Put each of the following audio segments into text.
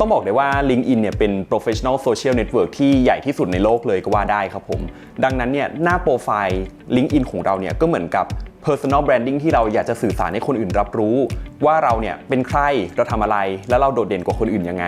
ต้องบอกเลยว่า LinkedIn เนี่ยเป็น professional social network ที่ใหญ่ที่สุดในโลกเลยก็ว่าได้ครับผม ดังนั้นเนี่ยหน้าโปรไฟล์ LinkedIn ของเราเนี่ยก็เหมือนกับ personal branding ที่เราอยากจะสื่อสารให้คนอื่นรับรู้ ว่าเราเนี่ยเป็นใครเราทำอะไร และเราโดดเด่นกว่าคนอื่นยังไง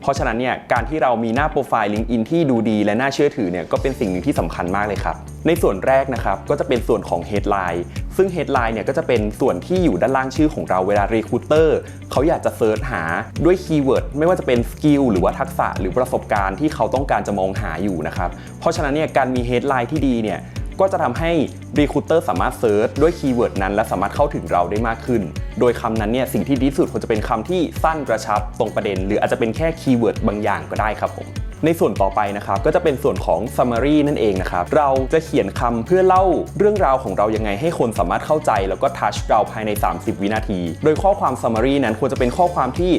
เพราะฉะนั้นเนี่ยการที่เรามีหน้าโปรไฟล์ LinkedIn ที่ดูดีและน่าเชื่อถือเนี่ยก็เป็นสิ่งหนึ่งที่สำคัญมากเลยครับ ในส่วนแรกนะครับก็จะเป็นส่วนของ headline ซึ่ง headline เนี่ยก็จะเป็นส่วนที่อยู่ด้านล่างชื่อของเราเวลา recruiter เขาอยากจะเซิร์ชหาด้วยคีย์เวิร์ดไม่ว่าจะเป็นสกิลหรือว่าทักษะหรือประสบการณ์ที่เขาต้องการจะมองหาอยู่นะครับ เพราะฉะนั้นเนี่ยการมี headline ที่ดีเนี่ย ก็จะทำให้ Recruiter สามารถเซิร์ชด้วยคีย์เวิร์ดนั้น และสามารถเข้าถึงเราได้มากขึ้น โดยคำนั้นเนี่ยสิ่งที่ดีที่สุดควรจะเป็นคำที่สั้นกระชับตรงประเด็น หรืออาจจะเป็นแค่คีย์เวิร์ดบางอย่างก็ได้ครับผมในส่วนต่อไปนะครับก็จะเป็นส่วนของ summary นั่นเองนะครับเราจะเขียนคำเพื่อเล่าเรื่องราวของเรายังไงให้คนสามารถเข้าใจ แล้วก็ทัชเราภายใน 30 วินาที โดยข้อความ summary นั้นควรจะเป็นข้อความที่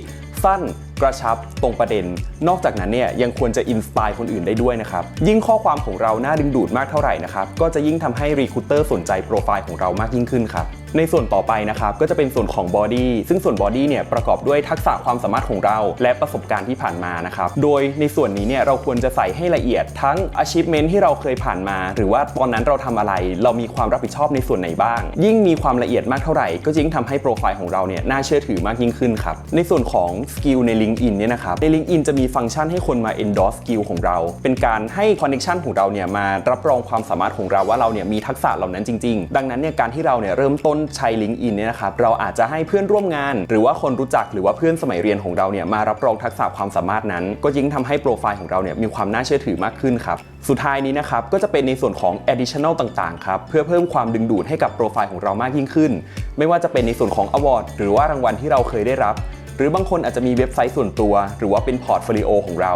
สั้น กระชับตรงประเด็น นอกจากนั้นเนี่ยยังควรจะอินสปายคนอื่นได้ด้วยนะครับ ยิ่งข้อความของเราน่าดึงดูดมากเท่าไหร่นะครับ ก็จะยิ่งทำให้รีคูเตอร์สนใจโปรไฟล์ของเรามากยิ่งขึ้นครับ ในส่วนต่อไปนะครับก็จะเป็นส่วนของบอดี้ซึ่งส่วนบอดี้เนี่ยประกอบด้วยทักษะความสามารถของเรา และประสบการณ์ที่ผ่านมานะครับโดยในส่วนนี้เนี่ยเราควรจะใส่ให้ละเอียดทั้ง achievement ที่เราเคยผ่านมา หรือว่าตอนนั้นเราทำอะไร เรามีความรับผิดชอบในส่วนไหนบ้าง ยิ่งมีความละเอียดมากเท่าไหร่ ก็ยิ่งทำให้โปรไฟล์ของเราเนี่ยน่าเชื่อถือมากยิ่งขึ้นครับในส่วนของสกิลใน LinkedIn เนี่ยนะครับใน LinkedIn จะมีฟังก์ชันให้คนมา endorse skill ของเรา เป็นการให้ connection ของเราเนี่ยมารับรองความสามารถของเราว่าเราเนี่ยมีทักษะเหล่านั้นจริง ๆ ดังนั้นเนี่ยการที่เราเนี่ยเริ่มต้นใช้ LinkedIn เนี่ยนะครับเราอาจจะให้เพื่อนร่วมงาน หรือว่าคนรู้จักหรือว่าเพื่อนสมัยเรียนของเราเนี่ยมารับรองทักษะความสามารถนั้น ก็ยิ่งทำให้โปรไฟล์ของเราเนี่ยมีความน่าเชื่อถือมากขึ้นครับสุดท้ายนี้นะครับก็จะเป็นในส่วนของ additional ต่างๆครับเพื่อเพิ่มความดึงดูดให้กับโปรไฟล์ของเรามากยิ่งขึ้น ไม่ว่าจะเป็นในส่วนของ award หรือว่ารางวัลที่เราเคยได้รับ หรือบางคนอาจจะมีเว็บไซต์ส่วนตัว หรือว่าเป็นพอร์ตโฟลิโอของเรา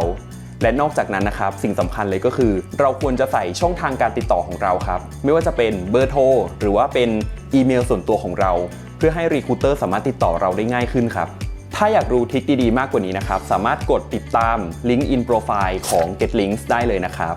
และนอกจากนั้นนะครับสิ่งสำคัญเลยก็คือ เราควรจะใส่ช่องทางการติดต่อของเราครับ ไม่ว่าจะเป็นเบอร์โทรหรือว่าเป็นอีเมลส่วนตัวของเรา เพื่อให้รีคูเตอร์สามารถติดต่อเราได้ง่ายขึ้นครับถ้าอยากรู้ทริคดีๆ มากกว่านี้นะครับ สามารถกดติดตามลิงก์อินโปรไฟล์ของ GetLinks ได้เลยนะครับ